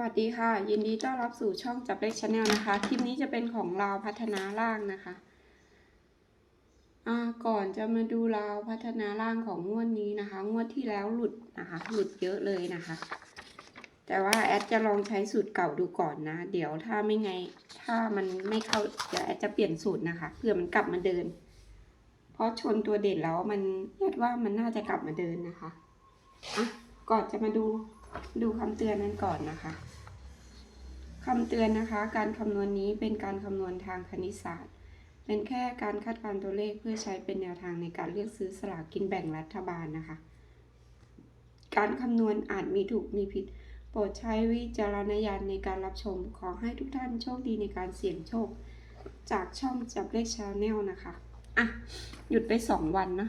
วัสดีค่ะ ยินดีต้อนรับสู่ช่องจับเลขชาแนลนะคะ คลิปนี้จะเป็นของเราวพัฒนาร่างนะคะก่อนจะมาดูเราวพัฒนาร่างของงวดนี้นะคะ งวดที่แล้วหลุดนะคะ หลุดเยอะเลยนะคะ แต่ว่าแอดจะลองใช้สูตรเก่าดูก่อนนะ เดี๋ยวถ้าไม่ไง ถ้ามันไม่เข้าเดี๋ยวแอดจะเปลี่ยนสูตรนะคะ เพื่อมันกลับมาเดิน เพราะชนตัวเด่นแล้วมันแอดว่ามันน่าจะกลับมาเดินนะคะ อะ ก่อนจะมาดู ดูคำเตือนนั้นก่อนนะคะคำเตือนนะคะ การคำนวณนี้เป็นการคำนวณทางคณิตศาสตร์ เป็นแค่การคาดการณ์ตัวเลขเพื่อใช้เป็นแนวทางในการเลือกซื้อสลากกินแบ่งรัฐบาลนะคะ การคำนวณอาจมีถูกมีผิด โปรดใช้วิจารณญาณในการรับชม ขอให้ทุกท่านโชคดีในการเสี่ยงโชค จากช่องจับเลขชาแนลนะคะ อะ หยุดไปสองวันนะ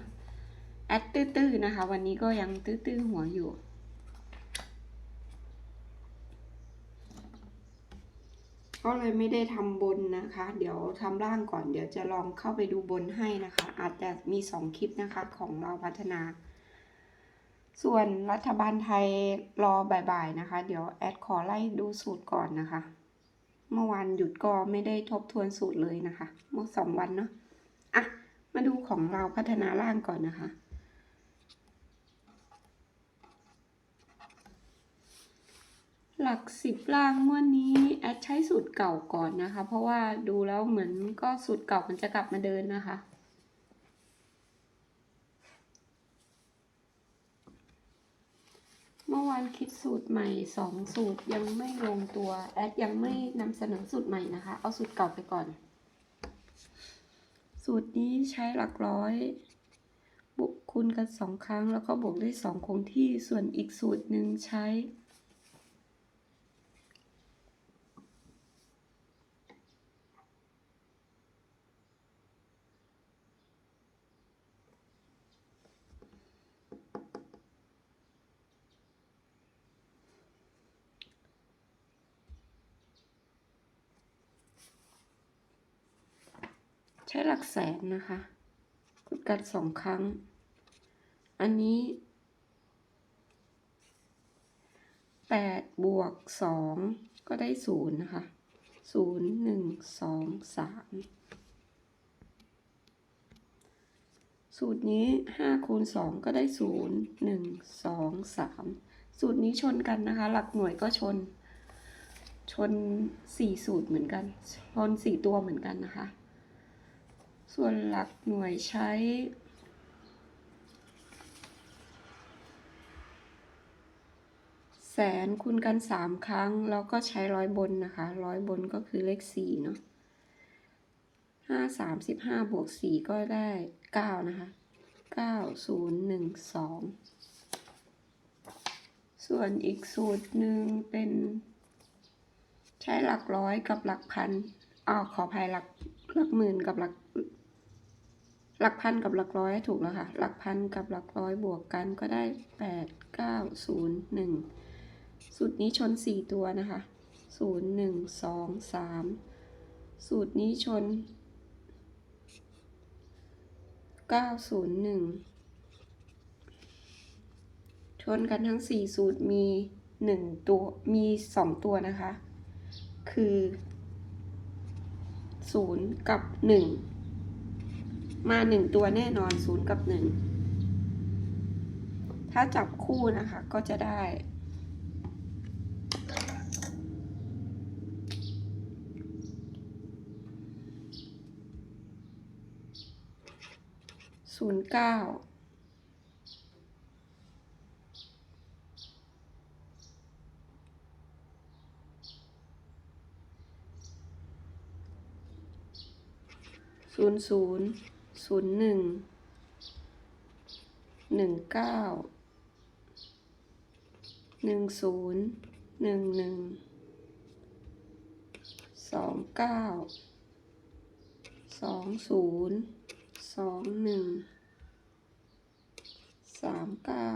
แอดตื้อๆนะคะ วันนี้ก็ยังตื้อๆหัวอยู่ ก็เลยไม่ได้ทำบนนะคะ เดี๋ยวทำล่างก่อน เดี๋ยวจะลองเข้าไปดูบนให้นะคะ อาจจะมีสองคลิปนะคะของเราพัฒนา ส่วนรัฐบาลไทยรอบ่ายๆนะคะ เดี๋ยวแอดขอไล่ดูสูตรก่อนนะคะ เมื่อวานหยุดก็ไม่ได้ทบทวนสูตรเลยนะคะ เมื่อสองวันเนาะ อะ มาดูของเราพัฒนาล่างก่อนนะคะ หลักสิบล่างงวดนี้แอดใช้สูตรเก่าก่อนนะคะ เพราะว่าดูแล้วเหมือนก็สูตรเก่ามันจะกลับมาเดินนะคะ เมื่อวานคิดสูตรใหม่สองสูตรยังไม่ลงตัว แอดยังไม่นำเสนอสูตรใหม่นะคะ เอาสูตรเก่าไปก่อน สูตรนี้ใช้หลักร้อยบวกคูณกันสองครั้ง แล้วก็บวกด้วยสองคงที่ส่วนอีกสูตรหนึ่งใช้ ช้หลักแสนนะคะคูณกันสองครั้ง อันนี้แปดบวกสองก็ได้ศูนย์นะคะศูนย์หนึ่งสองสามสูตรนี้ห้าคูณสองก็ได้ศูนย์หนึ่งสองสามสูตรนี้ชนกันนะคะ หลักหน่วยก็ชน ชนสี่สูตรเหมือนกัน ชนสี่ตัวเหมือนกันนะคะ ส่วนหลักหน่วยใช้ แสนคูณกันสามครั้ง แล้วก็ใช้ร้อยบนนะคะร้อยบนก็คือเลขสี่เนาะห้าสามสิบห้าบวกสี่ก็ได้เก้านะคะเก้าศูนย์หนึ่งสองส่วนอีกสูตรหนึ่งเป็น ใช้หลักร้อยกับหลักพันอ๋อขออภัยหลักหลักหมื่นกับหลัก หลักพันกับหลักร้อยถูกแล้วค่ะ หลักพันกับหลักร้อยบวกกันก็ได้แปดเก้าศูนย์หนึ่งสูตรนี้ชนสี่ตัวนะคะศูนย์หนึ่งสองสามสูตรนี้ชนเก้าศูนย์หนึ่งชนกันทั้งสี่สูตรมีหนึ่งตัว มีสองตัวนะคะ คือศูนย์กับหนึ่ง มาหนึ่งตัวแน่นอนศูนย์กับหนึ่งถ้าจับคู่นะคะก็จะได้ศูนย์เก้าศูนย์ศูนย์ ศูนย์หนึ่งหนึ่งเก้าหนึ่งศูนย์หนึ่งหนึ่งสองเก้าสองศูนย์สองหนึ่งสามเก้า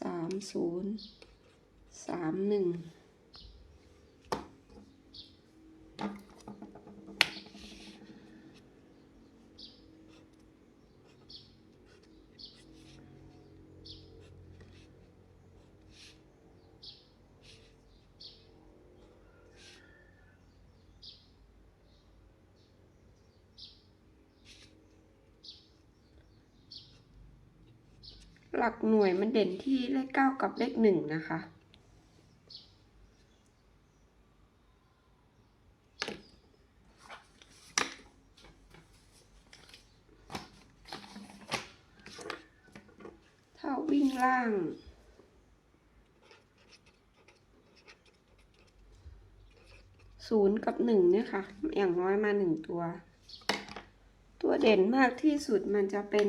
สามศูนย์สามหนึ่ง หลักหน่วยมันเด่นที่เลขเก้ากับเลขหนึ่งนะคะ ถ้าวิ่งล่างศูนย์กับหนึ่งเนี่ยค่ะ อย่างน้อยมาหนึ่งตัว ตัวเด่นมากที่สุดมันจะเป็น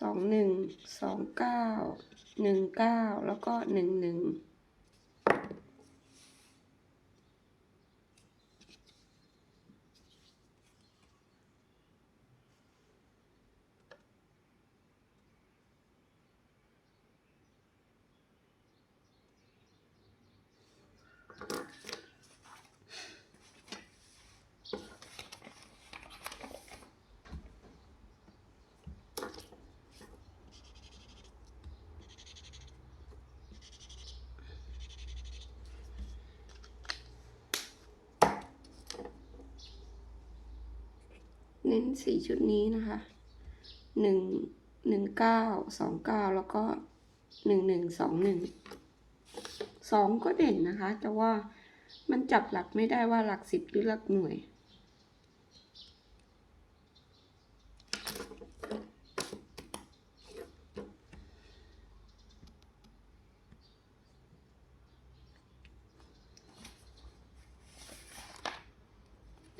สองหนึ่งสองเก้าหนึ่งเก้าแล้วก็หนึ่งหนึ่งเน้นสี่ชุดนี้นะคะหนึ่งหนึ่งเก้าสองเก้าแล้วก็หนึ่งหนึ่งสองหนึ่งสองก็เด่นนะคะ แต่ว่ามันจับหลักไม่ได้ว่าหลักสิบหรือหลักหน่วย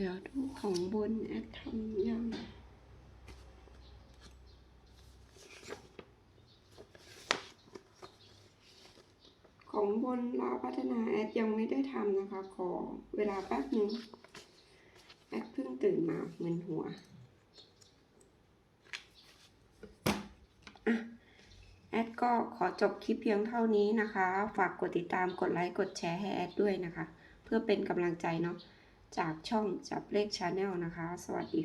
เดี๋ยวดูของบนแอดทำยังของบนลาพัฒนาแอดยังไม่ได้ทำนะคะ ขอเวลาแป๊บนึงแอดเพิ่งตื่นมาเหมือนหัวอะแอดก็ขอจบคลิปเพียงเท่านี้นะคะ ฝากกดติดตามกดไลค์กดแชร์ให้แอดด้วยนะคะ เพื่อเป็นกำลังใจเนาะ จากช่องจับเลขชาแนลนะคะ สวัสดี